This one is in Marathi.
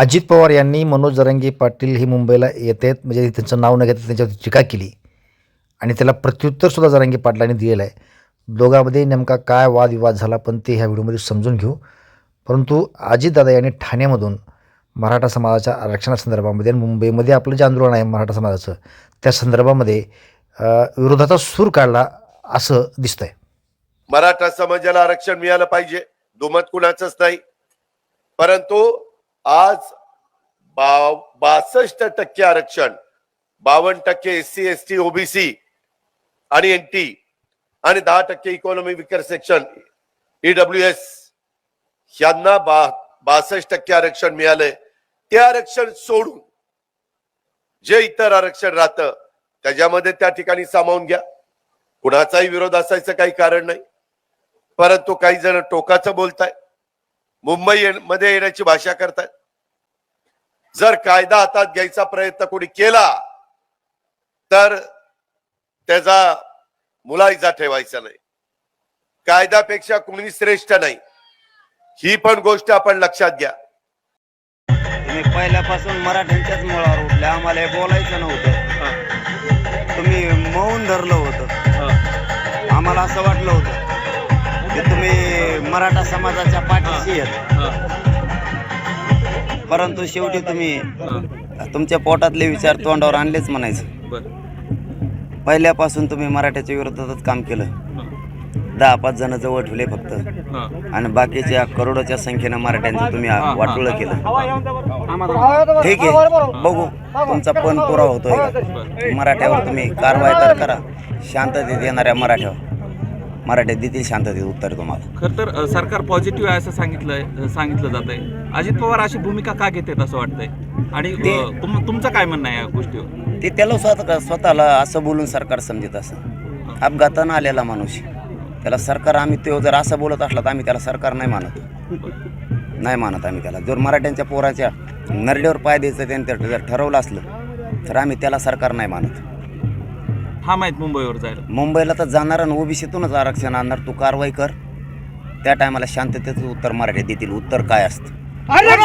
अजित पवार यांनी मनोज जरांगे पाटील हे मुंबईला येत आहेत म्हणजे त्यांचं नाव न घेता त्यांच्यावर टीका केली. आणि त्याला प्रत्युत्तरसुद्धा जरांगे पाटलांनी दिलेलं आहे. दोघांमध्ये नेमका काय वादविवाद झाला पण ते ह्या व्हिडिओमध्ये समजून घेऊ. परंतु अजितदादा यांनी ठाण्यामधून मराठा समाजाच्या आरक्षणासंदर्भामध्ये आणि मुंबईमध्ये आपलं जे आंदोलन आहे मराठा समाजाचं त्या संदर्भामध्ये विरोधाचा सूर काढला असं दिसतंय. मराठा समाजाला आरक्षण मिळालं पाहिजे. दुमत कुणाचंच नाही. परंतु आज बा बासष्ट टक्के आरक्षण बावन्न टक्के S C S T OBC आणि एन टी आणि दहा टक्के economy weaker section EW S यांना बा बासष्ट टक्के आरक्षण मिळालंय. ते आरक्षण सोडून जे इतर आरक्षण राहतं त्याच्यामध्ये त्या ठिकाणी सामावून घ्या. कुणाचाही विरोध असायचं काही कारण नाही. परंतु काही जण टोकाचं बोलताय. मुंबई मध्ये येण्याची भाषा करतायत. जर कायदा हातात घ्यायचा प्रयत्न कोणी केला तर त्याचा मुलायजा ठेवायचा नाही. कायद्यापेक्षा कोणी श्रेष्ठ नाही. ही पण गोष्ट आपण लक्षात घ्या. तुम्ही पहिल्यापासून मराठ्यांच्याच मुळावर उठले. आम्हाला हे बोलायचं नव्हतं. तुम्ही मौन धरलं होतं. आम्हाला असं वाटलं होतं की तुम्ही मराठा समाजाच्या पाठीशी आहेत. परंतु शेवटी तुम्ही तुमच्या पोटातले विचार तोंडावर आणलेच म्हणायचं. बर. पहिल्यापासून तुम्ही मराठ्याच्या विरोधातच काम केलं. दहा पाच जण जवळ ठेवले फक्त. आणि बाकीच्या करोडोच्या संख्येनं मराठ्यांचं तुम्ही वाटोळं केलं. ठीक आहे. बघू. तुमचा पण पुरावा होतोय मराठ्यावर तुम्ही कारवाई तर करा. शांततेत येणाऱ्या मराठ्यावर. मराठ्यात देतील शांततेत उत्तर तुम्हाला. खर तर अ, सरकार पॉझिटिव्ह आहे असं सांगितलंय सांगितलं जात आहे अजित पवार अशी भूमिका का घेतात असं वाटतंय? आणि अ, ते- तुम- तुमचं काय म्हणणं आहे या गोष्टीवर? ते त्याला स्वतः स्वतःला असं बोलून सरकार समजत असं. अपघातानं आलेला माणूस त्याला सरकार आम्ही तो जर असं बोलत असला तर आम्ही त्याला सरकार नाही मानत. नाही मानत आम्ही त्याला. जर मराठ्यांच्या पोराच्या नरड्यावर पाय द्यायचं त्यांनी जर ठरवलं असलं तर आम्ही त्याला सरकार नाही मानत. हा माहीत मुंबईवर जायला. मुंबईला तर जाणार आणि ओबीसीतूनच आरक्षण आणणार. तू कारवाई कर. त्या टायमाला शांततेचं उत्तर मराठीत देतील. उत्तर काय असतं?